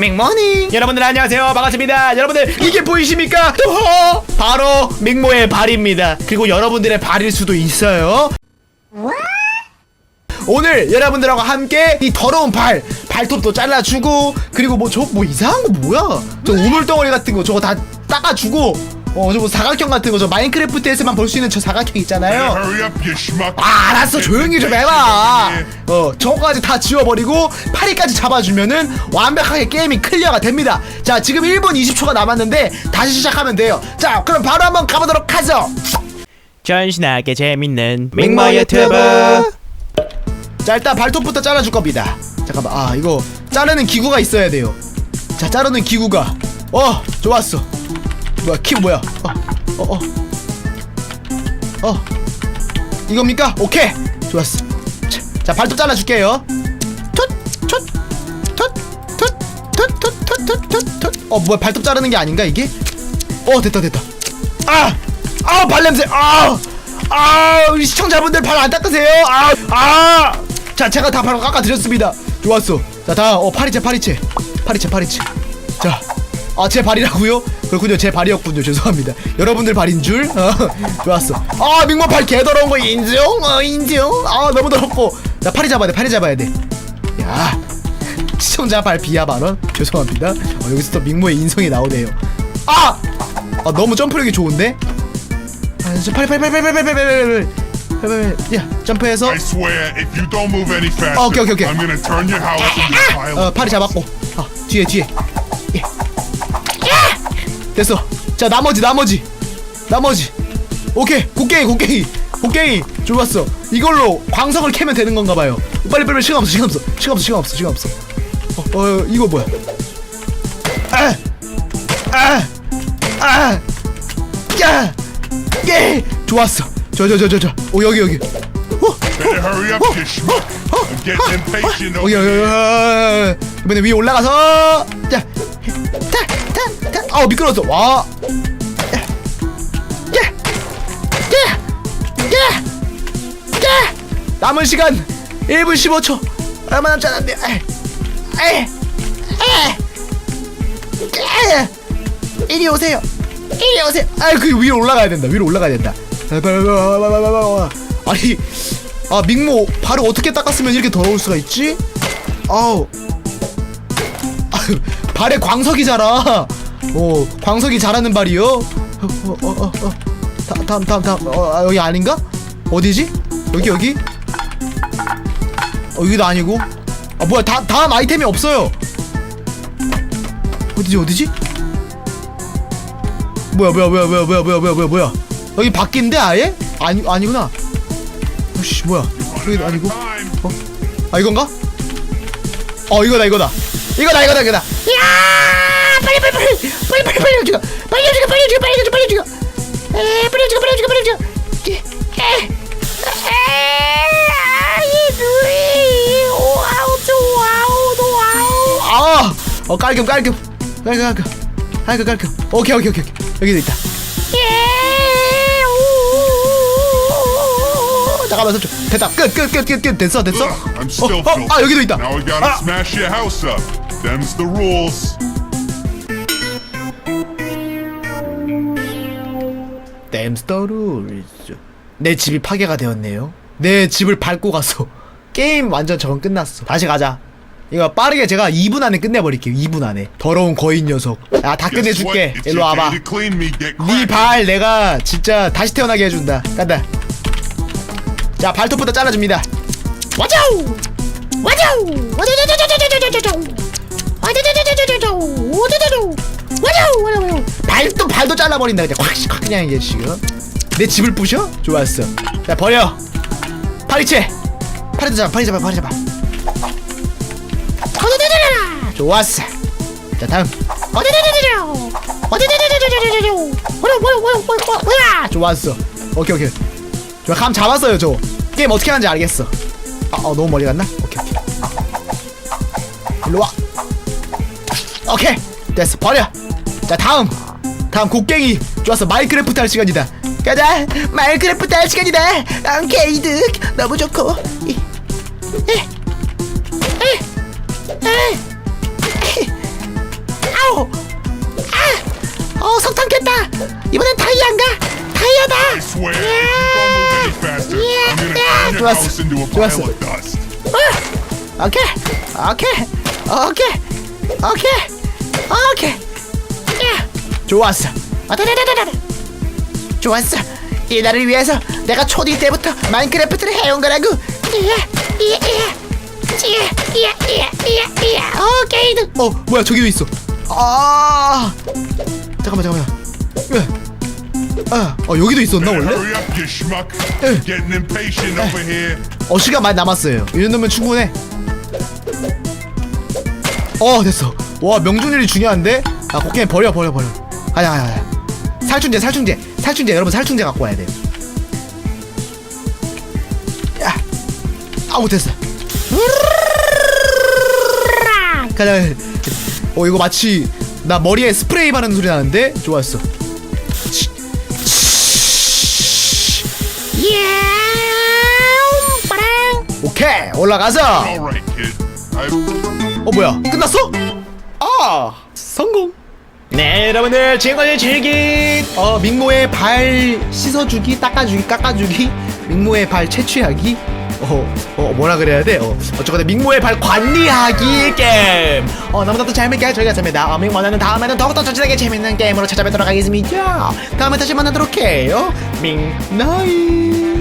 맥모닝 여러분들 안녕하세요. 반갑습니다. 여러분들 이게 보이십니까? 어허! 바로 맥모의 발입니다. 그리고 여러분들의 발일 수도 있어요. 오늘 여러분들하고 함께 이 더러운 발 발톱도 잘라주고 그리고 뭐 저 뭐 이상한 거 뭐야? 저 우물덩어리 같은 거 저거 다 닦아주고 어 저뭐 사각형 같은 거 저 마인크래프트에서만 볼 수 있는 저 사각형 있잖아요. schmuck. 아, 알았어. 조용히 좀 해봐. 어 저거까지 다 지워버리고 파리까지 잡아주면은 완벽하게 게임이 클리어가 됩니다. 자 지금 1분 20초가 남았는데 다시 시작하면 돼요. 자 그럼 바로 한번 가보도록 하죠. 전신하게 재밌는 밍모 유튜브. 자 일단 발톱부터 잘라줄 겁니다. 잠깐만. 아 이거 자르는 기구가 있어야 돼요. 자 자르는 기구가. 어 좋았어 뭐야 키 뭐야 어어어 어, 어. 이겁니까? 오케이 좋았어 자 발톱 잘라줄게요 어 뭐야 발톱 자르는 게 아닌가 이게? 어 됐다 됐다 아! 아 발냄새 아! 아 우리 시청자분들 발 안 닦으세요 아! 아! 자 제가 다 바로 깎아드렸습니다 좋았어 자다어 파리채 파리채 파리채 파리채 자 아 제 발이라고요? 그렇군요 제 발이었군요 죄송합니다 여러분들 발인 줄 어, 좋았어 아 민모 발 개더러운 거 인정 어 인정 아 너무 더럽고 자 파리 잡아야 돼 파리 잡아야 돼 야 시청자 발 비하 발언 죄송합니다 어, 여기서 또 민모의 인성이 나오네요 아! 아 너무 점프력이 좋은데? 아, 저 팔, 팔, 팔, 팔, 팔, 팔, 팔, 팔, 팔, 팔, 팔, 팔. 야, 점프해서 I swear, if you don't move any faster, Oh, okay, okay, okay. I'm gonna turn your house into a pile 어, 팔이 잡았고. 아, 뒤에 뒤에. 예. 됐어. 자, 나머지 나머지. 나머지. 오케이. 곡괭이 곡괭이. 곡괭이. 좋았어. 이걸로 광석을 캐면 되는 건가 봐요. 빨리 빨리. 시간 없어. 시간 없어. 시간 없어. 시간 없어. 시간 없어. 어, 어 이거 뭐야? 아! 아! 아! 야! 예! 좋았어. 저 저 저 저 저. 오 여기 여기. 오케이, 오케이. 이번에 위에 올라가서 자. 아우 미끄러웠어. 와. 야, 야, 야, 야. 남은 시간 1분 15초. 얼마 남지 않았네. 에이, 에이. 이리 오세요. 이리 오세요. 아, 그 위로 올라가야 된다. 위로 올라가야 된다. 빨리. 아니, 아 민모 발을 어떻게 닦았으면 이렇게 더러울 수가 있지? 아우, 아유, 발에 광석이 자라. 어, 광석이 자라는 발이요. 어, 어, 어, 어, 어. 다, 다음, 다음, 다음. 어, 아, 여기 아닌가? 어디지? 여기, 여기? 어, 여기도 아니고. 아, 뭐야? 다, 다음 아이템이 없어요. 어디지, 어디지? 뭐야, 뭐야, 뭐야, 뭐야, 뭐야, 뭐야, 뭐야, 뭐야? 여기 바뀐데 아예? 아니, 아니구나. 씨, 뭐야? 여기도 아니고. 어? 아 이건가? 어 이거다 이거다 이거다 이거다 이거다. 야 빨리 빨리 빨리. 빨리 빨리 빨리 움직여 빨리 움직여 빨리 움직여 빨리 움직여 빨리 에 빨리 움직여 빨리 움직여 빨리 움직여 에, 에, 와우 좋아우 와우. 아어 깔끔 깔끔. 깔끔 깔끔. 깔끔 깔끔. 오케이 오케이 오케이. 여기도 있다. 잠깐만 3초 됐다. 끝 끝 끝 끝 끝. 됐어 됐어? 어, 어. 아 여기도 있다. 아, Them's the rules. Them's the rules. 내 집이 파괴가 되었네요. 내 집을 밟고 갔어. 게임 완전 저건 끝났어. 다시 가자. 이거 빠르게 제가 2분 안에 끝내버릴게요. 2분 안에. 더러운 거인 녀석. 야, 다 끝내줄게. 일로 와봐. 네 발 내가 진짜 다시 태어나게 해준다. 간다. 자, 발톱부터 잘라줍니다. 와자우! 와자우! 와자우! 와자우! 와자우! 와자우! 발도 발도 잘라버린다 그냥. 확, 확 그냥 이게 지금. 내 집을 부셔? 좋았어. 자 버려. 파리채. 파리도 잡아 파리 잡아 파리 잡아. 좋았어. 자 다음. 좋았어. 오케이 오케이. 저감 잡았어요 저. 게임 어떻게 하는지 알겠어. 아 어, 너무 멀리 갔나? 오케이 오케이. 일로 와 오케이 됐어 버려. 자 다음 다음 곡괭이 좋아서 마인크래프트 할 시간이다. 가자 마인크래프트 할 시간이다. 난 게이득 너무 좋고. 아우 아, 어 석탄 깼다. 이번엔 다이아인가. 다이아다 예. 예, 좋았어. 좋았어 어, 오케이 오케이 오케이 오케이. 오케이. 야, 좋았어. 아다다다다다. 좋았어. 이 날을 위해서 내가 초딩 때부터 마인크래프트를 해온 거라고. 오케이. 어, 뭐야 저기도 있어. 아, 잠깐만, 잠깐만. 예. 아, 어 여기도 있었나 원래? Hurry up, you schmuck. Eh. Getting impatient over here. 어 시간 많이 남았어요. 이 정도면 충분해. 어 됐어. 와 명중률이 중요한데. 아 코케인 버려 버려 버려. 아야 아야 아야. 살충제 살충제 살충제 여러분 살충제 갖고 와야 돼요. 야, 아우 됐어. 가자. 어 이거 마치 나 머리에 스프레이 바르는 소리 나는데 좋았어. 오케이 올라가서. 어 뭐야 끝났어? 아 성공! 네 여러분들 지금까지 즐긴 어 민모의 발 씻어주기 닦아주기 깎아주기 민모의 발 채취하기 어, 어 뭐라 그래야 돼? 어, 어쨌거나 민모의 발 관리하기 게임! 어 너무나도 재밌게 즐겼습니다. 어, 민모는 다음에는 더욱더 저질하게 재밌는 게임으로 찾아뵙도록 하겠습니다. 다음에 다시 만나도록 해요. 민나이